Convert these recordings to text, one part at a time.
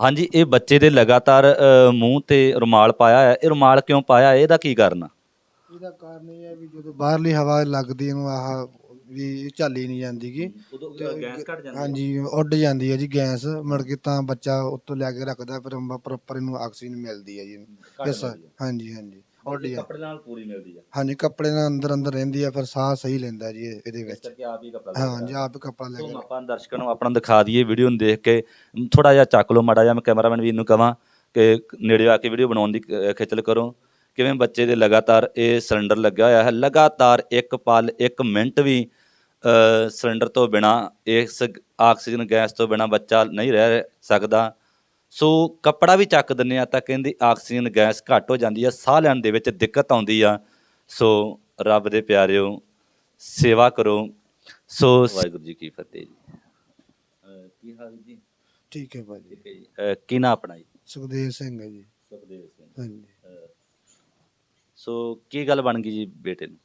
ਹਾਂਜੀ ਇਹ ਬੱਚੇ ਦੇ ਲਗਾਤਾਰ ਅ, ਮੂੰਹ ਤੇ ਰੁਮਾਲ ਪਾਇਆ ਹੈ ਇਹ ਰੁਮਾਲ ਕਿਉਂ ਪਾਇਆ? ਹੈ? ਇਹਦਾ ਕੀ ਕਾਰਨ ਆ? ਇਹਦਾ ਕਾਰਨ ਇਹ ਹੈ ਵੀ ਜਦੋਂ ਬਾਹਰਲੀ ਹਵਾ ਲੱਗਦੀ ਇਹਨੂੰ ਆਹ ਵੀ ਇਹ ਝੱਲੀ ਨਹੀਂ ਜਾਂਦੀਗੀ ਉਦੋਂ ਗੈਸ ਹਾਂਜੀ ਉੱਡ ਜਾਂਦੀ ਹੈ ਜੀ ਗੈਸ। ਮੁੜ ਕੇ ਤਾਂ ਬੱਚਾ ਉੱਤੋਂ ਲੈ ਕੇ ਰੱਖਦਾ ਫਿਰ ਪ੍ਰੋਪਰ ਇਹਨੂੰ ਆਕਸੀਜਨ ਮਿਲਦੀ ਹੈ ਜੀ। ਇਸ ਹਾਂਜੀ ਹਾਂਜੀ। ਉੱਡ ਜਾ ਕੱਪੜੇ ਨਾਲ ਪੂਰੀ ਮਿਲਦੀ ਆ। ਹਾਂਜੀ ਕੱਪੜੇ ਨਾਲ ਅੰਦਰ ਅੰਦਰ ਰਹਿੰਦੀ ਹੈ ਫਿਰ ਸਾਹ ਸਹੀ ਲੈਂਦਾ ਜੀ ਇਹ- ਇਹਦੇ ਵਿੱਚ। ਕਿ ਆਪ ਹੀ ਕੱਪੜਾ ਹਾਂਜੀ ਆਪ ਹੀ ਕੱਪੜਾ ਲੈ ਸੋ ਕੇ ਆਪਾਂ ਦਰਸ਼ਕਾਂ ਨੂੰ ਆਪਣਾ ਦਿਖਾ ਦਈਏ ਵੀਡੀਓ ਨੂੰ ਦੇਖ ਕੇ। ਥੋੜਾ ਜਿਹਾ ਚੱਕ ਲਓ ਮਾੜਾ ਜਿਹਾ ਮੈਂ ਕੈਮਰਾਮੈਨ ਵੀਰ ਨੂੰ ਕਹਾਂ ਕਿ ਨੇੜੇ ਆ ਕੇ ਵੀਡੀਓ ਬਣਾਉਣ ਦੀ ਅ, ਖੇਚਲ ਕਰੋ। ਕਿਵੇਂ ਬੱਚੇ ਦੇ ਲਗਾਤਾਰ ਇਹ ਸਿਲੰਡਰ ਲੱਗਿਆ ਹੋਇਆ ਹੈ? ਲਗਾਤਾਰ ਇੱਕ ਪਲ ਇੱਕ ਮਿੰਟ ਵੀ ਸਿਲੰਡਰ ਤੋਂ ਬਿਨਾ ਇਸ ਆਕਸੀਜਨ ਗੈਸ ਤੋਂ ਬਿਨਾ ਬੱਚਾ ਨਹੀਂ ਰਹਿ ਸਕਦਾ। ਸੋ ਕੱਪੜਾ ਵੀ ਚੱਕ ਦਿੰਨੇ ਆ ਤਾਂ ਕਹਿੰਦੀ ਆਕਸੀਜਨ ਗੈਸ ਘੱਟ ਹੋ ਜਾਂਦੀ ਆ ਸਾਹ ਲੈਣ ਦੇ ਵਿੱਚ ਦਿੱਕਤ ਆਉਂਦੀ ਆ। ਸੋ ਰੱਬ ਦੇ ਪਿਆਰਿਓ ਸੇਵਾ ਕਰੋ। ਸੋ ਵਾਹਿਗੁਰੂ ਜੀ ਕੀ ਫਤਿਹ ਜੀ। ਅਹ ਕੀ ਹਾਲ ਜੀ? ਠੀਕ ਹੈ ਭਾਜੀ। ਠੀਕ ਹੈ ਜੀ। ਅਹ ਕੀ ਨਾਂ ਆਪਣਾ ਜੀ? ਸੁਖਦੇਵ ਸਿੰਘ ਹੈ ਜੀ। ਸੁਖਦੇਵ ਸਿੰਘ। ਹਾਂਜੀ। ਸੋ ਕੀ ਗੱਲ ਬਣ ਗਈ ਜੀ ਬੇਟੇ ਨੂੰ?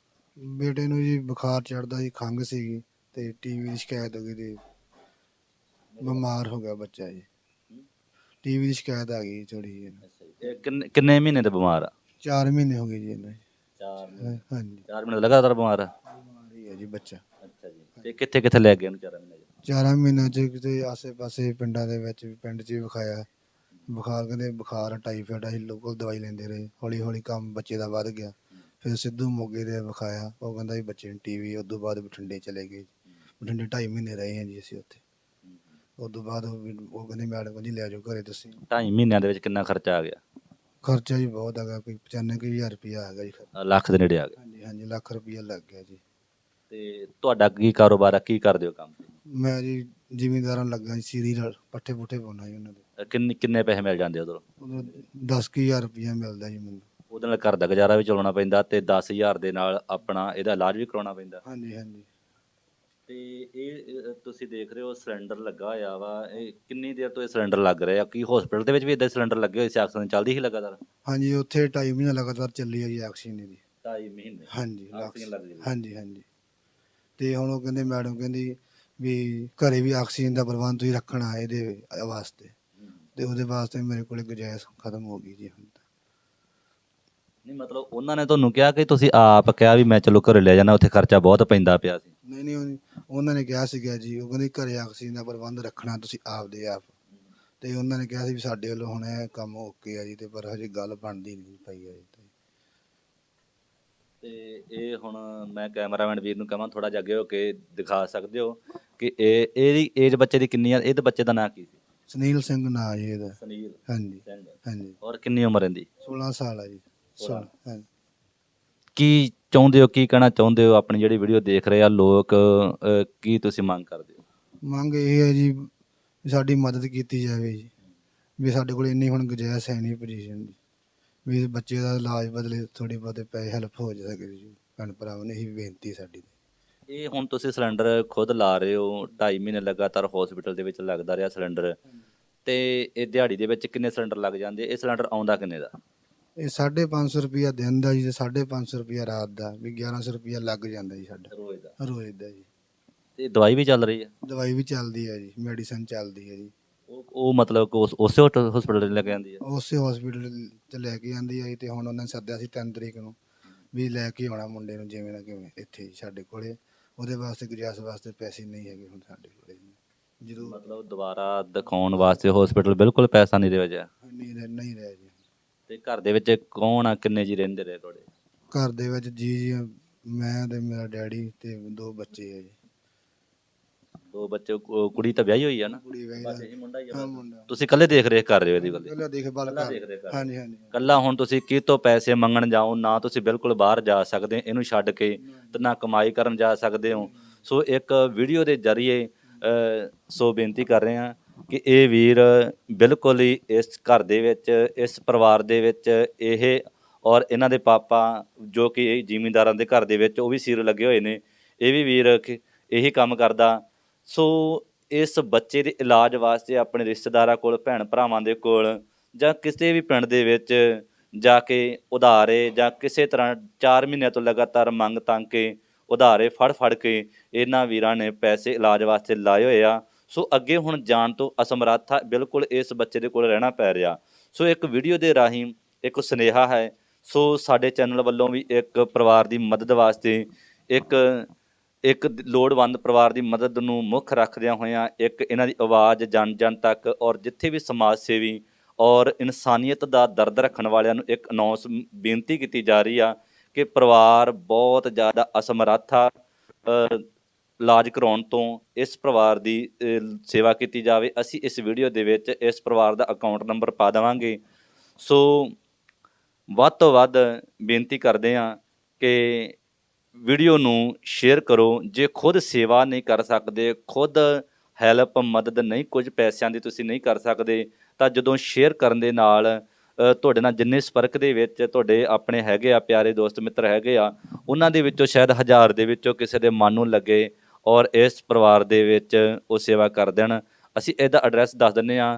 ਬੇਟੇ ਨੂੰ ਜੀ ਬੁਖਾਰ ਚੜਦਾ ਸੀ ਖੰਘ ਸੀਗੀ ਤੇ ਟੀਵੀ ਦੀ ਸ਼ਿਕਾਇਤ ਹੋ ਗਈ ਤੇ ਬਿਮਾਰ ਹੋ ਗਿਆ ਬੱਚਾ ਜੀ। ਟੀਵੀ ਦੀ ਸ਼ਿਕਾਇਤ ਆ ਗਈ ਥੋੜੀ ਜਿਹੀ ਇਹ ਕਿੰਨੇ ਕਿੰਨੇ ਮਹੀਨੇ ਤੋਂ ਬਿਮਾਰ ਆ? 4 ਮਹੀਨੇ ਹੋ ਗਏ ਜੀ ਇਹਨੂੰ। 4 ਹਾਂ- ਹਾਂਜੀ। 4 ਮਹੀਨੇ ਤੋਂ ਲਗਾਤਾਰ ਬਿਮਾਰ ਆ? ਬਿਮਾਰ ਹੀ ਜੀ ਬੱਚਾ। ਅੱਛਾ ਜੀ ਤੇ ਕਿੱਥੇ ਕਿੱਥੇ ਲੈ ਗਏ ਉਹਨੂੰ 4 ਮਹੀਨੇ ਚ? 4 ਮਹੀਨਿਆਂ ਚ ਕਿਤੇ ਆਸੇ-ਪਾਸੇ ਪਿੰਡਾਂ ਦੇ ਵਿੱਚ ਵੀ ਪਿੰਡ 'ਚ ਵੀ ਵਿਖਾਇਆ। ਬੁਖਾਰ ਕਹਿੰਦੇ ਬੁਖਾਰ ਟਾਈਫਾਇਡ ਅਸੀਂ ਲੋਕਲ ਦਵਾਈ ਲੈਂਦੇ ਰਹੇ। ਹੌਲੀ ਹੌਲੀ ਕੰਮ ਬੱਚੇ ਦਾ ਵੱਧ ਗਿਆ। ਫਿਰ ਸਿੱਧੂ ਮੋਗੇ ਦੇ ਵਿਖਾਇਆ। ਉਹ ਕਹਿੰਦਾ ਵੀ ਬੱਚੇ ਨੂੰ ਟੀਵੀ ਉਸ ਤੋਂ ਬਾਅਦ ਬਠਿੰਡੇ ਚਲੇ ਗਏ ਬਠਿੰਡੇ 2.5 ਮਹੀਨੇ ਰਹੇ ਹਾਂ ਜੀ ਅਸੀਂ ਉੱਥੇ। ਤੋਂ ਬਾਅਦ ਉਹ ਵੀ- ਉਹ ਕਹਿੰਦੇ ਮੈਡਮ ਲੈ ਜਾਓ ਘਰੇ ਤੁਸੀਂ। 2.5 ਮਹੀਨਿਆਂ ਦੇ ਵਿੱਚ ਕਿੰਨਾ ਖਰਚਾ ਆ ਗਿਆ? ਖਰਚਾ ਜੀ ਬਹੁਤ ਹੈਗਾ ਕੋਈ 95000 ਰੁਪਇਆ ਹੈਗਾ ਜੀ ਖਰਚਾ। ਲੱਖ ਦੇ ਨੇੜੇ ਆ ਗਿਆ। ਹਾਂਜੀ ਹਾਂਜੀ ਲੱਖ ਰੁਪਇਆ ਲੱਗ ਗਿਆ ਜੀ। ਤੇ ਤੁਹਾਡਾ ਕੀ ਕਾਰੋਬਾਰ ਆ ਕੀ ਕਰਦੇ ਹੋ ਕੰਮ? ਮੈਂ ਜੀ ਜ਼ਿਮੀਂਦਾਰਾਂ ਲੱਗਾ ਜੀ ਸੀਰੀ ਨਾਲ ਪੱਠੇ ਪੁੱਠੇ ਪਾਉਣਾ ਜੀ ਉਹਨਾਂ ਦੇ। ਕਿੰਨੇ ਕਿੰਨੇ ਪੈਸੇ ਮਿਲ ਜਾਂਦੇ ਉਧਰੋਂ? ਉਦੋਂ 10000 ਰੁਪਇਆ ਮਿਲਦਾ ਜੀ ਮੈਨੂੰ। ਉਹਦੇ ਨਾਲ ਘਰ ਦਾ ਗੁਜ਼ਾਰਾ ਵੀ ਚਲਾਉਣਾ ਪੈਂਦਾ ਤੇ 10000 ਦੇ ਨਾਲ ਆਪਣਾ ਇਹਦਾ ਇਲਾਜ ਵੀ ਕਰਾਉਣਾ ਪੈਂਦਾ। ਹਾਂਜੀ ਹਾਂਜੀ। ਤੇ ਇਹ ਤੁਸੀਂ ਦੇਖ ਰਹੇ ਹੋ ਸਿਲੰਡਰ ਲੱਗਾ ਹੋਇਆ ਵਾ। ਇਹ ਕਿੰਨੀ ਦੇਰ ਤੋਂ ਇਹ ਸਿਲੰਡਰ ਲੱਗ ਰਿਹਾ ਕੀ ਹਸਪੀਟਲ ਦੇ ਵਿੱਚ ਵੀ ਇਦਾਂ ਸਿਲੰਡਰ ਲੱਗੇ ਹੋਏ ਸੀ? ਆਕਸੀਜਨ ਚੱਲਦੀ ਸੀ ਲਗਾਤਾਰ? ਹਾਂਜੀ ਉੱਥੇ ਢਾਈ ਮਹੀਨੇ ਲਗਾਤਾਰ ਚੱਲੀ ਹੈ ਜੀ ਆਕਸੀਜਨ ਦੀ 2.5 ਮਹੀਨੇ? ਹਾਂਜੀ ਆਕਸੀਜਨ ਲੱਗ ਰਹੀ ਹੈ। ਹਾਂਜੀ ਹਾਂਜੀ। ਤੇ ਹੁਣ ਉਹ ਕਹਿੰਦੇ ਮੈਡਮ ਕਹਿੰਦੀ ਵੀ ਘਰੇ ਵੀ ਆਕਸੀਜਨ ਦਾ ਪ੍ਰਬੰਧ ਤੁਸੀਂ ਰੱਖਣਾ ਇਹਦੇ ਵਾਸਤੇ। ਤੇ ਉਹਦੇ ਵਾਸਤੇ ਮੇਰੇ ਕੋਲੇ ਗੁੰਜਾਇਸ਼ ਖਤਮ ਹੋ ਗਈ ਜੀ ਹੁਣ ਤਾਂ। ਨਹੀਂ ਮਤਲਬ ਉਹਨਾਂ ਨੇ ਤੁਹਾਨੂੰ ਕਿਹਾ ਕਿ ਤੁਸੀਂ ਆਪ ਕਿਹਾ ਵੀ ਮੈਂ ਚਲੋ ਘਰੇ ਲੈ ਜਾਣਾ ਉੱਥੇ ਖਰਚਾ ਬਹੁਤ ਪੈਂਦਾ ਪਿਆ ਸੀ? ਨਹੀਂ ਨਹੀਂ ਉਹਨਾਂ ਨੇ ਕਿਹਾ ਸੀਗਾ ਜੀ ਉਹ ਕਹਿੰਦੇ ਘਰੇ ਆਕਸੀਜਨ ਦਾ ਪ੍ਰਬੰਧ ਰੱਖਣਾ ਤੁਸੀਂ ਆਪਦੇ ਆਪ। ਤੇ ਉਹਨਾਂ ਨੇ ਕਿਹਾ ਸੀ ਵੀ ਸਾਡੇ ਵੱਲੋਂ ਹੁਣ ਇਹ ਕੰਮ ਓਕੇ ਆ ਜੀ ਤੇ ਪਰ ਹਜੇ ਗੱਲ ਬਣਦੀ ਨਹੀਂ ਪਈ ਹੈ ਜੀ ਤੇ ਇਹ ਹੁਣ ਮੈਂ ਕੈਮਰਾਮੈਨ ਵੀਰ ਨੂੰ ਕਹਾਂ ਥੋੜਾ ਜਿਹਾ ਅੱਗੇ ਹੋ ਕੇ ਦਿਖਾ ਸਕਦੇ ਹੋ ਕਿ ਇਹ ਇਹਦੀ ਏਜ ਬੱਚੇ ਦੀ ਕਿੰਨੀ ਆ ਇਹਦੇ ਬੱਚੇ ਦਾ ਨਾਂ ਕੀ ਸੀ? ਸੁਨੀਲ ਸਿੰਘ ਨਾਂ ਜੀ ਇਹਦਾ। ਸੁਨੀਲ ਹਾਂਜੀ ਹਾਂਜੀ। ਔਰ ਕਿੰਨੀ ਉਮਰ ਇਹਦੀ? 16 ਸਾਲ ਆ ਜੀ। 16 ਹਾਂਜੀ। ਕੀ ਚਾਹੁੰਦੇ ਹੋ ਕੀ ਕਹਿਣਾ ਚਾਹੁੰਦੇ ਹੋ? ਆਪਣੀ ਜਿਹੜੀ ਵੀਡੀਓ ਦੇਖ ਰਹੇ ਆ ਲੋਕ ਅਹ, ਕੀ ਤੁਸੀਂ ਮੰਗ ਕਰਦੇ ਹੋ? ਮੰਗ ਇਹ ਹੈ ਜੀ ਵੀ ਸਾਡੀ ਮਦਦ ਕੀਤੀ ਜਾਵੇ ਜੀ। ਵੀ ਸਾਡੇ ਕੋਲ ਇੰਨੀ ਹੁਣ ਗੁੰਜਾਇਸ਼ ਹੈ ਨਹੀਂ ਪੋਜੀਸ਼ਨ ਦੀ। ਵੀ ਬੱਚੇ ਦਾ ਇਲਾਜ ਬਦਲੇ ਥੋੜੀ ਬਹੁਤੇ ਪੈਸੇ ਹੈਲਪ ਹੋ ਜਾ ਸਕੇ ਜੀ। ਭੈਣ ਭਰਾਵਾਂ ਨੇ ਇਹੀ ਬੇਨਤੀ ਸਾਡੀ ਇਹ ਹੁਣ ਤੁਸੀਂ ਸਿਲੰਡਰ ਖੁਦ ਲਾ ਰਹੇ ਹੋ 2.5 ਮਹੀਨੇ ਲਗਾਤਾਰ ਹਸਪੀਟਲ ਦੇ ਵਿੱਚ ਲੱਗਦਾ ਰਿਹਾ ਸਿਲੰਡਰ। ਤੇ ਇਹ ਦਿਹਾੜੀ ਦੇ ਵਿੱਚ ਕਿੰਨੇ ਸਿਲੰਡਰ ਲੱਗ ਜਾਂਦੇ? ਇਹ ਸਿਲੰਡਰ ਆਉਂਦਾ ਕਿੰਨੇ ਦਾ? ਇਹ 550 ਰੁਪਿਆ ਦਿਨ ਦਾ ਜੀ ਤੇ 550 ਰੁਪਿਆ ਰਾਤ ਦਾ ਵੀ 1100 ਰੁਪਿਆ ਲੱਗ ਜਾਂਦਾ ਜੀ ਸਾਡਾ। ਰੋਜ਼ ਦਾ? ਰੋਜ਼ ਦਾ ਜੀ। ਤੇ ਦਵਾਈ ਵੀ ਚੱਲ ਰਹੀ ਹੈ ਦਵਾਈ ਵੀ ਚੱਲਦੀ ਹੈ ਜੀ ਮੈਡੀਸਨ ਚੱਲਦੀ ਹੈ ਜੀ। ਉਹ ਉਹ ਮਤਲਬ ਕਿ ਉਸ ਉਸੇ ਹਸਪੀਟਲ ਲੈ ਕੇ ਜਾਂਦੀ ਹੈ ਉਸੇ ਹਸਪੀਟਲ ਚ ਲੈ ਕੇ ਜਾਂਦੀ ਹੈ ਜੀ ਤੇ ਹੁਣ ਉਹਨਾਂ ਨੇ ਸੱਦਿਆ ਸੀ 3 ਤਰੀਕ ਨੂੰ ਵੀ ਲੈ ਕੇ ਆਉਣਾ ਮੁੰਡੇ ਨੂੰ ਜਿਵੇਂ ਨਾ ਕਿਵੇਂ ਇੱਥੇ ਜੀ ਸਾਡੇ ਕੋਲੇ। ਉਹਦੇ ਵਾਸਤੇ ਗੁਜਾਇਸ਼ ਵਾਸਤੇ ਪੈਸੇ ਨਹੀਂ ਹੈਗੇ ਹੁਣ ਸਾਡੇ ਕੋਲੇ ਜਦੋਂ ਮਤਲਬ ਦੁਬਾਰਾ ਦਿਖਾਉਣ ਵਾਸਤੇ ਹਸਪੀਟਲ ਬਿਲਕੁਲ ਪੈਸਾ ਨਹੀਂ ਦੇ ਵਜਿਆ ਨਹੀਂ ਰਹਿ- ਨਹੀਂ ਰਹਿ ਜੀ। ਤੇ ਘਰ ਦੇ ਵਿੱਚ ਕੌਣ ਆ ਕਿੰਨੇ ਜੀ ਰਹਿੰਦੇ ਰਹੇ ਤੁਹਾਡੇ? ਘਰ ਦੇ ਵਿੱਚ ਜੀ ਜੀ ਮੈਂ ਤੇ ਮੇਰਾ ਡੈਡੀ ਤੇ ਦੋ ਬੱਚੇ ਆ ਜੀ। ਦੋ ਬੱਚੇ ਕੁ- ਕੁੜੀ ਤਾਂ ਵਿਆਹੀ ਹੋਈ ਆ ਨਾ? ਕੁੜੀ ਵੇਖ ਬਸ ਇਹੀ ਮੁੰਡਾ ਹੀ ਆ ਹਾਂ ਬਸ। ਮੁੰਡਾ। ਤੁਸੀਂ ਇਕੱਲੇ ਦੇਖ ਰੇਖ ਕਰ ਰਹੇ ਹੋ ਇਹਦੀ ਗੱਲ? ਪਹਿਲਾਂ ਦੇਖਭਾਲ ਇਕੱਲਾ ਕਰ ਦੇਖ ਰੇਖ ਕਰ ਹਾਂਜੀ ਹਾਂਜੀ। ਕੱਲਾ ਹੁਣ ਤੁਸੀਂ ਕੀ ਤੋਂ ਪੈਸੇ ਮੰਗਣ ਜਾਓ ਨਾ ਤੁਸੀਂ ਬਿਲਕੁਲ ਬਾਹਰ ਜਾ ਸਕਦੇ ਇਹਨੂੰ ਛੱਡ ਕੇ ਤੇ ਨਾ ਕਮਾਈ ਕਰਨ ਜਾ ਸਕਦੇ ਹੋ। ਸੋ ਇੱਕ ਵੀਡੀਓ ਦੇ ਜ਼ਰੀਏ ਅ, ਸੋ ਬੇਨਤੀ ਕਰ ਰਹੇ ਹਾਂ ਕਿ ਇਹ ਵੀਰ ਬਿਲਕੁਲ ਹੀ ਇਸ ਘਰ ਦੇ ਵਿੱਚ, ਇਸ ਪਰਿਵਾਰ ਦੇ ਵਿੱਚ ਇਹ ਔਰ ਇਹਨਾਂ ਦੇ ਪਾਪਾ ਜੋ ਕਿ ਇਹ ਜ਼ਿਮੀਂਦਾਰਾਂ ਦੇ ਘਰ ਦੇ ਵਿੱਚ ਉਹ ਵੀ ਸਿਰ ਲੱਗੇ ਹੋਏ ਨੇ, ਇਹ ਵੀ ਵੀਰ ਕਿ ਇਹੀ ਕੰਮ ਕਰਦਾ। ਸੋ ਇਸ ਬੱਚੇ ਦੇ ਇਲਾਜ ਵਾਸਤੇ ਆਪਣੇ ਰਿਸ਼ਤੇਦਾਰਾਂ ਕੋਲ ਭੈਣ ਭਰਾਵਾਂ ਦੇ ਕੋਲ ਜਾਂ ਕਿਸੇ ਵੀ ਪਿੰਡ ਦੇ ਵਿੱਚ ਜਾ ਕੇ ਉਧਾਰੇ ਜਾਂ ਕਿਸੇ ਤਰ੍ਹਾਂ 4 ਮਹੀਨਿਆਂ ਤੋਂ ਲਗਾਤਾਰ ਮੰਗ ਤੰਗ ਕੇ ਉਧਾਰੇ ਫੜ ਫੜ ਕੇ ਇਹਨਾਂ ਵੀਰਾਂ ਨੇ ਪੈਸੇ ਇਲਾਜ ਵਾਸਤੇ ਲਾਏ ਹੋਏ ਆ। ਸੋ ਅੱਗੇ ਹੁਣ ਜਾਣ ਤੋਂ ਅਸਮਰੱਥਾ ਬਿਲਕੁਲ ਇਸ ਬੱਚੇ ਦੇ ਕੋਲ ਰਹਿਣਾ ਪੈ ਰਿਹਾ। ਸੋ ਇੱਕ ਵੀਡੀਓ ਦੇ ਰਾਹੀਂ ਇੱਕ ਸੁਨੇਹਾ ਹੈ, ਸੋ ਸਾਡੇ ਚੈਨਲ ਵੱਲੋਂ ਵੀ ਇੱਕ ਪਰਿਵਾਰ ਦੀ ਮਦਦ ਵਾਸਤੇ ਇੱਕ ਇੱਕ ਲੋੜਵੰਦ ਪਰਿਵਾਰ ਦੀ ਮਦਦ ਨੂੰ ਮੁੱਖ ਰੱਖਦਿਆਂ ਹੋਇਆਂ ਇੱਕ ਇਹਨਾਂ ਦੀ ਆਵਾਜ਼ ਜਨ ਜਨ ਤੱਕ ਔਰ ਜਿੱਥੇ ਵੀ ਸਮਾਜ ਸੇਵੀ ਔਰ ਇਨਸਾਨੀਅਤ ਦਾ ਦਰਦ ਰੱਖਣ ਵਾਲਿਆਂ ਨੂੰ ਇੱਕ ਅਨਾਉਂਸ ਬੇਨਤੀ ਕੀਤੀ ਜਾ ਰਹੀ ਆ ਕਿ ਪਰਿਵਾਰ ਬਹੁਤ ਜ਼ਿਆਦਾ ਅਸਮਰੱਥਾ ਇਲਾਜ ਕਰਾਉਣ ਤੋਂ ਇਸ ਪਰਿਵਾਰ ਦੀ ਸੇਵਾ ਕੀਤੀ ਜਾਵੇ, ਅਸੀਂ ਇਸ ਵੀਡੀਓ ਦੇ ਵਿੱਚ ਇਸ ਪਰਿਵਾਰ ਦਾ ਅਕਾਊਂਟ ਨੰਬਰ ਪਾ ਦੇਵਾਂਗੇ। ਸੋ ਵੱਧ ਤੋਂ ਵੱਧ ਬੇਨਤੀ ਕਰਦੇ ਹਾਂ ਕਿ ਵੀਡੀਓ ਨੂੰ ਸ਼ੇਅਰ ਕਰੋ। ਜੇ ਖੁਦ ਸੇਵਾ ਨਹੀਂ ਕਰ ਸਕਦੇ, ਖੁਦ ਹੈਲਪ ਮਦਦ ਨਹੀਂ, ਕੁਝ ਪੈਸਿਆਂ ਦੀ ਤੁਸੀਂ ਨਹੀਂ ਕਰ ਸਕਦੇ, ਤਾਂ ਜਦੋਂ ਸ਼ੇਅਰ ਕਰਨ ਦੇ ਨਾਲ ਤੁਹਾਡੇ ਨਾਲ ਜਿੰਨੇ ਸੰਪਰਕ ਦੇ ਵਿੱਚ ਤੁਹਾਡੇ ਆਪਣੇ ਹੈਗੇ ਆ, ਪਿਆਰੇ ਦੋਸਤ, ਮਿੱਤਰ ਹੈਗੇ ਆ, ਉਹਨਾਂ ਦੇ ਵਿੱਚੋਂ ਸ਼ਾਇਦ ਹਜ਼ਾਰ ਦੇ ਵਿੱਚੋਂ ਕਿਸੇ ਦੇ ਮਨ ਨੂੰ ਲੱਗੇ ਔਰ ਇਸ ਪਰਿਵਾਰ ਦੇ ਵਿੱਚ ਉਹ ਸੇਵਾ ਕਰ ਦੇਣ। ਅਸੀਂ ਇਹਦਾ ਐਡਰੈਸ ਦੱਸ ਦਿੰਨੇ ਆ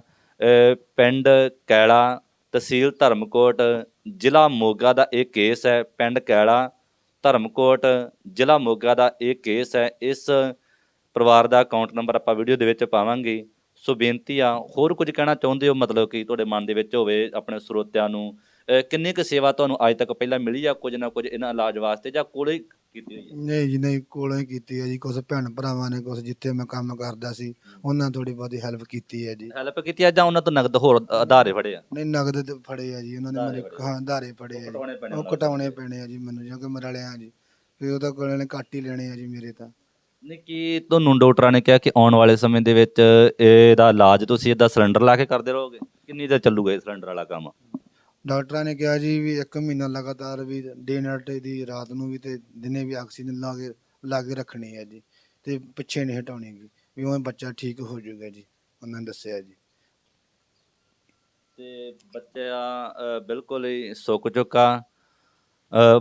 ਪਿੰਡ ਕੈਲਾ ਤਹਿਸੀਲ ਧਰਮਕੋਟ, ਜ਼ਿਲ੍ਹਾ ਮੋਗਾ ਦਾ ਇਹ ਕੇਸ ਹੈ। ਪਿੰਡ ਕੈਲਾ ਧਰਮਕੋਟ, ਜ਼ਿਲ੍ਹਾ ਮੋਗਾ ਦਾ ਇਹ ਕੇਸ ਹੈ। ਇਸ ਪਰਿਵਾਰ ਦਾ ਅਕਾਊਂਟ ਨੰਬਰ ਆਪਾਂ ਵੀਡੀਓ ਦੇ ਵਿੱਚ ਪਾਵਾਂਗੇ। ਸੋ ਬੇਨਤੀ ਆ, ਹੋਰ ਕੁਝ ਕਹਿਣਾ ਚਾਹੁੰਦੇ ਹੋ? ਮਤਲਬ ਕਿ ਤੁਹਾਡੇ ਮਨ ਦੇ ਵਿੱਚ ਹੋਵੇ, ਆਪਣੇ ਸਰੋਤਿਆਂ ਨੂੰ। ਕਿੰਨੀ ਕੁ ਸੇਵਾ ਤੁਹਾਨੂੰ ਅੱਜ ਤੱਕ ਪਹਿਲਾਂ ਮਿਲੀ ਆ? ਕੁਝ ਨਾ ਕੁਝ ਇਹਨਾਂ ਇਲਾਜ ਵਾਸਤੇ ਜਾਂ ਕੋਈ ਕੀਤੀ ਹੋਈ ਹੈ? ਨਹੀਂ ਜੀ ਨਹੀਂ ਕੋਲੋਂ ਹੀ ਕੀਤੀ ਹੈ ਜੀ। ਕੁਝ ਭੈਣ ਭਰਾਵਾਂ ਨੇ ਕੁਝ ਜਿੱਥੇ ਮੈਂ ਕੰਮ ਕਰਦਾ ਸੀ ਉਹਨਾਂ ਥੋੜੀ ਬਹੁਤੀ ਹੈਲਪ ਕੀਤੀ ਹੈ ਜੀ। ਹੈਲਪ ਕੀਤੀ ਆ ਜਾਂ ਉਹਨਾਂ ਤੋਂ ਨਗਦ ਹੋਰ ਆਧਾਰੇ ਫੜੇ ਆ? ਨਹੀਂ ਨਗਦ ਤੇ ਫੜੇ ਆ ਜੀ। ਉਹਨਾਂ ਨੇ ਮੇਰੇ। ਹਾਂ ਧਾਰੇ ਫੜੇ ਆ ਜੀ। ਉਹ ਕਟਾਉਣੇ ਪੈਣੇ ਆ ਜੀ ਮੈਨੂੰ ਜਾਂ ਕਿ ਮਰਲਿਆਂ ਜੀ। ਫਿਰ ਉਹਦਾ ਕੋਲ ਨੇ ਕੱਟ ਹੀ ਲੈਣੇ ਆ ਜੀ ਮੇਰੇ ਤਾਂ। ਨਹੀਂ ਕੀ ਤੁਹਾਨੂੰ ਡਾਕਟਰਾਂ ਨੇ ਕਿਹਾ ਕਿ ਆਉਣ ਵਾਲੇ ਸਮੇਂ ਦੇ ਵਿੱਚ ਇਹਦਾ ਇਲਾਜ ਤੁਸੀਂ ਇਹਦਾ ਸਿਲੰਡਰ ਲਾ ਕੇ ਕਰਦੇ ਰਹੋਗੇ? ਕਿੰਨੀ ਦੇਰ ਚੱਲੂਗਾ ਇਹ ਸਿਲੰਡਰ ਵਾਲਾ ਕੰਮ? ਡਾਕਟਰਾਂ ਨੇ ਕਿਹਾ ਜੀ ਵੀ ਇੱਕ ਮਹੀਨਾ ਲਗਾਤਾਰ ਵੀ ਡੇ ਨਾਈਟ ਦੀ ਰਾਤ ਨੂੰ ਵੀ ਤੇ ਦਿਨੇ ਵੀ ਆਕਸੀਜਨ ਲਾ ਕੇ ਲਾ ਕੇ ਰੱਖਣੀ ਹੈ ਜੀ ਤੇ ਪਿੱਛੇ ਨਹੀਂ ਹਟਾਉਣੀ ਜੀ ਵੀ ਉਹ ਬੱਚਾ ਠੀਕ ਹੋ ਜਾਊਗਾ ਜੀ, ਉਹਨਾਂ ਨੇ ਦੱਸਿਆ ਜੀ। ਤੇ ਬੱਚਾ ਬਿਲਕੁਲ ਹੀ ਸੁੱਕ ਚੁੱਕਾ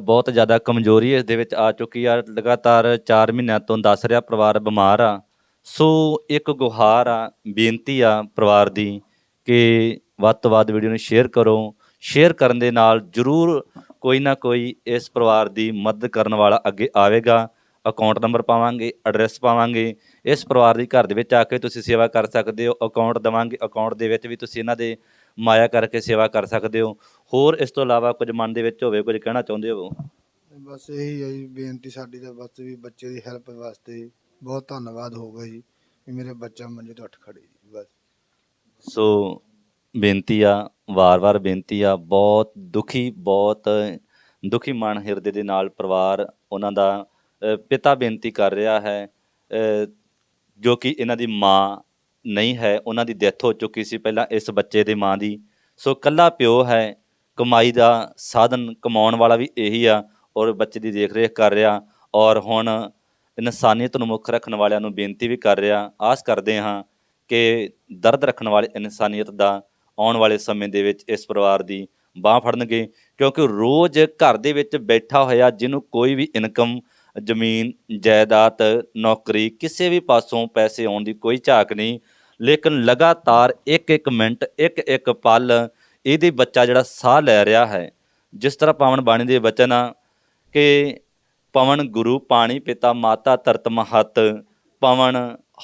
ਬਹੁਤ ਜ਼ਿਆਦਾ ਕਮਜ਼ੋਰੀ ਇਸ ਦੇ ਵਿੱਚ ਆ ਚੁੱਕੀ ਆ, ਲਗਾਤਾਰ 4 ਮਹੀਨਿਆਂ ਤੋਂ ਦੱਸ ਰਿਹਾ ਪਰਿਵਾਰ ਬਿਮਾਰ ਆ। ਸੋ ਇੱਕ ਗੁਹਾਰ ਆ, ਬੇਨਤੀ ਆ ਪਰਿਵਾਰ ਦੀ ਕਿ ਵੱਧ ਤੋਂ ਵੱਧ ਵੀਡੀਓ ਨੂੰ ਸ਼ੇਅਰ ਕਰੋ। ਸ਼ੇਅਰ ਕਰਨ ਦੇ ਨਾਲ ਜ਼ਰੂਰ ਕੋਈ ਨਾ ਕੋਈ ਇਸ ਪਰਿਵਾਰ ਦੀ ਮਦਦ ਕਰਨ ਵਾਲਾ ਅੱਗੇ ਆਵੇਗਾ। ਅਕਾਊਂਟ ਨੰਬਰ ਪਾਵਾਂਗੇ ਐਡਰੈਸ ਪਾਵਾਂਗੇ। ਇਸ ਪਰਿਵਾਰ ਦੀ ਘਰ ਦੇ ਵਿੱਚ ਆ ਕੇ ਤੁਸੀਂ ਸੇਵਾ ਕਰ ਸਕਦੇ ਹੋ। ਅਕਾਊਂਟ ਦਵਾਂਗੇ ਅਕਾਊਂਟ ਦੇ ਵਿੱਚ ਵੀ ਤੁਸੀਂ ਇਹਨਾਂ ਦੇ ਮਾਇਆ ਕਰਕੇ ਸੇਵਾ ਕਰ ਸਕਦੇ ਹੋ। ਹੋਰ ਇਸ ਤੋਂ ਇਲਾਵਾ ਕੁਝ ਮਨ ਦੇ ਵਿੱਚ ਹੋਵੇ ਕੁਝ ਕਹਿਣਾ ਚਾਹੁੰਦੇ ਹੋ? ਬਸ ਇਹੀ ਹੈ ਜੀ ਬੇਨਤੀ ਸਾਡੀ ਤਾਂ ਬਸ ਵੀ ਬੱਚੇ ਦੀ ਹੈਲਪ ਵਾਸਤੇ ਬਹੁਤ ਧੰਨਵਾਦ ਹੋਊਗਾ ਜੀ ਵੀ ਮੇਰੇ ਬੱਚਾ ਮੰਜੇ ਤੋਂ ਉੱਠ ਖੜੇ ਜੀ ਬਸ। ਸੋ ਬੇਨਤੀ ਆ ਵਾਰ-ਵਾਰ ਬੇਨਤੀ ਆ ਬਹੁਤ ਦੁਖੀ ਬਹੁਤ ਦੁਖੀ ਮਨ ਹਿਰਦੇ ਦੇ ਨਾਲ ਪਰਿਵਾਰ ਉਹਨਾਂ ਦਾ ਅ, ਪਿਤਾ ਬੇਨਤੀ ਕਰ ਰਿਹਾ ਹੈ ਅ, ਜੋ ਕਿ ਇਹਨਾਂ ਦੀ ਮਾਂ ਨਹੀਂ ਹੈ ਉਹਨਾਂ ਦੀ ਡੈਥ ਹੋ ਚੁੱਕੀ ਸੀ ਪਹਿਲਾਂ ਇਸ ਬੱਚੇ ਦੀ ਮਾਂ ਦੀ। ਸੋ ਕੱਲਾ ਪਿਓ ਹੈ ਕਮਾਈ ਦਾ ਸਾਧਨ ਕਮਾਉਣ ਵਾਲਾ ਵੀ ਇਹੀ ਆ ਔਰ ਬੱਚੇ ਦੀ ਦੇਖ ਰੇਖ ਕਰ ਰਿਹਾ ਔਰ ਹੁਣ ਇਨਸਾਨੀਅਤ ਨੂੰ ਮੁੱਖ ਰੱਖਣ ਵਾਲਿਆਂ ਨੂੰ ਬੇਨਤੀ ਵੀ ਕਰ ਰਿਹਾ। ਆਸ ਕਰਦੇ ਹਾਂ ਕਿ ਦਰਦ ਰੱਖਣ ਵਾਲੇ ਇਨਸਾਨੀਅਤ ਦਾ ਆਉਣ ਵਾਲੇ ਸਮੇਂ ਦੇ ਵਿੱਚ ਇਸ ਪਰਿਵਾਰ ਦੀ ਬਾਹ ਫੜਨਗੇ, ਕਿਉਂਕਿ ਰੋਜ਼ ਘਰ ਦੇ ਵਿੱਚ ਬੈਠਾ ਹੋਇਆ ਜਿਹਨੂੰ ਕੋਈ ਵੀ ਇਨਕਮ, ਜ਼ਮੀਨ, ਜਾਇਦਾਦ, ਨੌਕਰੀ, ਕਿਸੇ ਵੀ ਪਾਸੋਂ ਪੈਸੇ ਆਉਣ ਦੀ ਕੋਈ ਝਾਕ ਨਹੀਂ, ਲੇਕਿਨ ਲਗਾਤਾਰ ਇੱਕ ਇੱਕ ਮਿੰਟ ਇੱਕ ਇੱਕ ਪਲ ਇਹਦੇ ਬੱਚਾ ਜਿਹੜਾ ਸਾਹ ਲੈ ਰਿਹਾ ਹੈ। ਜਿਸ ਤਰ੍ਹਾਂ ਪਾਵਨ ਬਾਣੀ ਦੇ ਵਚਨ ਆ ਕਿ ਪਵਨ ਗੁਰੂ, ਪਾਣੀ ਪਿਤਾ, ਮਾਤਾ ਧਰਤ ਮਹਤ, ਪਵਨ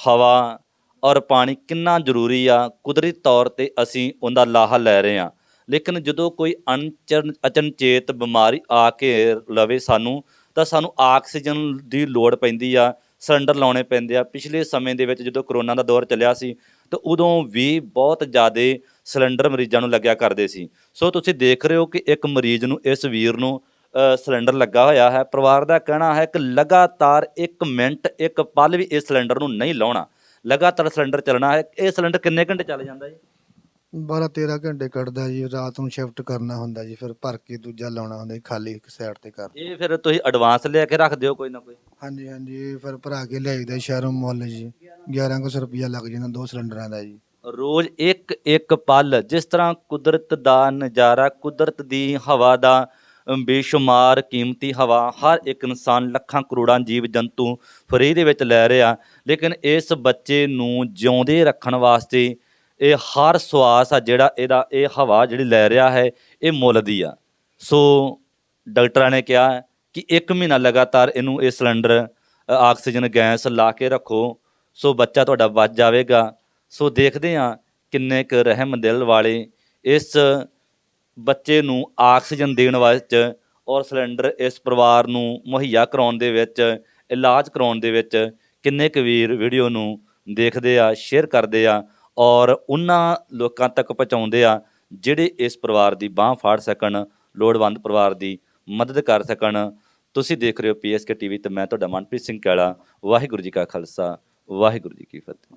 ਹਵਾ ਔਰ ਪਾਣੀ ਕਿੰਨਾ ਜ਼ਰੂਰੀ ਆ, ਕੁਦਰਤੀ ਤੌਰ ਤੇ ਅਸੀਂ ਉਹਦਾ ਲਾਹਾ ਲੈ ਰਹੇ ਆ ਲੇਕਿਨ ਜਦੋਂ ਕੋਈ ਅਣਚਨ ਅਚਨਚੇਤ ਬਿਮਾਰੀ ਆ ਕੇ ਲਵੇ ਸਾਨੂੰ, ਤਾਂ ਸਾਨੂੰ ਆਕਸੀਜਨ ਦੀ ਲੋੜ ਪੈਂਦੀ ਆ, ਸਿਲੰਡਰ ਲਾਉਣੇ ਪੈਂਦੇ ਆ। ਪਿਛਲੇ ਸਮੇਂ ਦੇ ਵਿੱਚ ਜਦੋਂ ਕਰੋਨਾ ਦਾ ਦੌਰ ਚੱਲਿਆ ਸੀ, ਤਾਂ ਉਦੋਂ ਵੀ ਬਹੁਤ ਜ਼ਿਆਦਾ ਸਿਲੰਡਰ ਮਰੀਜ਼ਾਂ ਨੂੰ ਲੱਗਿਆ ਕਰਦੇ ਸੀ। ਸੋ ਤੁਸੀਂ ਦੇਖ ਰਹੇ ਹੋ ਕਿ ਇੱਕ ਮਰੀਜ਼ ਨੂੰ, ਇਸ ਵੀਰ ਨੂੰ ਸਿਲੰਡਰ ਲੱਗਾ ਹੋਇਆ ਹੈ। ਪਰਿਵਾਰ ਦਾ ਕਹਿਣਾ ਹੈ ਕਿ ਲਗਾਤਾਰ 1 ਮਿੰਟ, ਇੱਕ ਪਲ ਵੀ ਇਸ ਸਿਲੰਡਰ ਨੂੰ ਨਹੀਂ ਲਾਉਣਾ। ਲਗਾਤਾਰ ਸਿਲੰਡਰ ਚੱਲਣਾ ਹੈ। ਇਹ ਸਿਲੰਡਰ ਕਿੰਨੇ ਘੰਟੇ ਚੱਲ ਜਾਂਦਾ ਜੀ? 12 13 ਘੰਟੇ ਕੱਢਦਾ ਜੀ ਰਾਤ ਨੂੰ ਸ਼ਿਫਟ ਕਰਨਾ ਹੁੰਦਾ ਜੀ ਫਿਰ ਭਰ ਕੇ ਦੂਜਾ ਲਾਉਣਾ ਹੁੰਦਾ ਜੀ ਖਾਲੀ ਇੱਕ ਸਾਈਡ ਤੇ ਕਰ। ਇਹ ਫਿਰ ਤੁਸੀਂ ਐਡਵਾਂਸ ਲਿਆ ਕੇ ਰੱਖ ਦਿਓ ਕੋਈ ਨਾ ਕੋਈ? ਹਾਂਜੀ ਹਾਂਜੀ ਇਹ ਫਿਰ ਭਰਾ ਕੇ ਲਿਆਈਦਾ ਸ਼ਹਿਰੋਂ ਮੁੱਲ ਜੀ 1100 ਰੁਪਿਆ ਲੱਗ ਜਾਂਦਾ ਦੋ ਸਿਲੰਡਰਾਂ ਦਾ ਜੀ। ਰੋਜ਼ ਇੱਕ ਇੱਕ ਪਲ ਜਿਸ ਤਰ੍ਹਾਂ ਕੁਦਰਤ ਦਾ ਨਜ਼ਾਰਾ ਕੁਦਰਤ ਦੀ ਹਵਾ ਦਾ ਬੇਸ਼ੁਮਾਰ ਕੀਮਤੀ ਹਵਾ ਹਰ ਇੱਕ ਇਨਸਾਨ ਲੱਖਾਂ ਕਰੋੜਾਂ ਜੀਵ ਜੰਤੂ ਫਰੀ ਦੇ ਵਿੱਚ ਲੈ ਰਿਹਾ। ਲੇਕਿਨ ਇਸ ਬੱਚੇ ਨੂੰ ਜਿਉਂਦੇ ਰੱਖਣ ਵਾਸਤੇ ਇਹ ਹਰ ਸਵਾਸ ਆ ਜਿਹੜਾ ਇਹਦਾ, ਇਹ ਹਵਾ ਜਿਹੜੀ ਲੈ ਰਿਹਾ ਹੈ, ਇਹ ਮੁੱਲ ਦੀ ਆ। ਸੋ ਡਾਕਟਰਾਂ ਨੇ ਕਿਹਾ ਕਿ 1 ਮਹੀਨਾ ਲਗਾਤਾਰ ਇਹਨੂੰ ਇਹ ਸਿਲੰਡਰ ਆਕਸੀਜਨ ਗੈਸ ਲਾ ਕੇ ਰੱਖੋ, ਸੋ ਬੱਚਾ ਤੁਹਾਡਾ ਬਚ ਜਾਵੇਗਾ। ਸੋ ਦੇਖਦੇ ਹਾਂ ਕਿੰਨੇ ਕੁ ਰਹਿਮ ਦਿਲ ਵਾਲੇ ਇਸ ਬੱਚੇ ਨੂੰ ਆਕਸੀਜਨ ਦੇਣ ਵਿੱਚ ਔਰ ਸਿਲੰਡਰ ਇਸ ਪਰਿਵਾਰ ਨੂੰ ਮੁਹੱਈਆ ਕਰਾਉਣ ਦੇ ਵਿੱਚ, ਇਲਾਜ ਕਰਾਉਣ ਦੇ ਵਿੱਚ ਕਿੰਨੇ ਕੁ ਵੀਰ ਵੀਡੀਓ ਨੂੰ ਦੇਖਦੇ ਆ ਸ਼ੇਅਰ ਕਰਦੇ ਆ ਔਰ ਉਹਨਾਂ ਲੋਕਾਂ ਤੱਕ ਪਹੁੰਚਾਉਂਦੇ ਆ ਜਿਹੜੇ ਇਸ ਪਰਿਵਾਰ ਦੀ ਬਾਹ ਫਾੜ ਸਕਣ, ਲੋੜਵੰਦ ਪਰਿਵਾਰ ਦੀ ਮਦਦ ਕਰ ਸਕਣ। ਤੁਸੀਂ ਦੇਖ ਰਹੇ ਹੋ ਪੀਐਸਕੇ ਟੀਵੀ ਤੇ ਮੈਂ ਤੁਹਾਡਾ ਮਨਪ੍ਰੀਤ ਸਿੰਘ ਕਾਲਾ। ਵਾਹਿਗੁਰੂ ਜੀ ਕਾ ਖਾਲਸਾ, ਵਾਹਿਗੁਰੂ ਜੀ ਕੀ ਫਤਿਹ।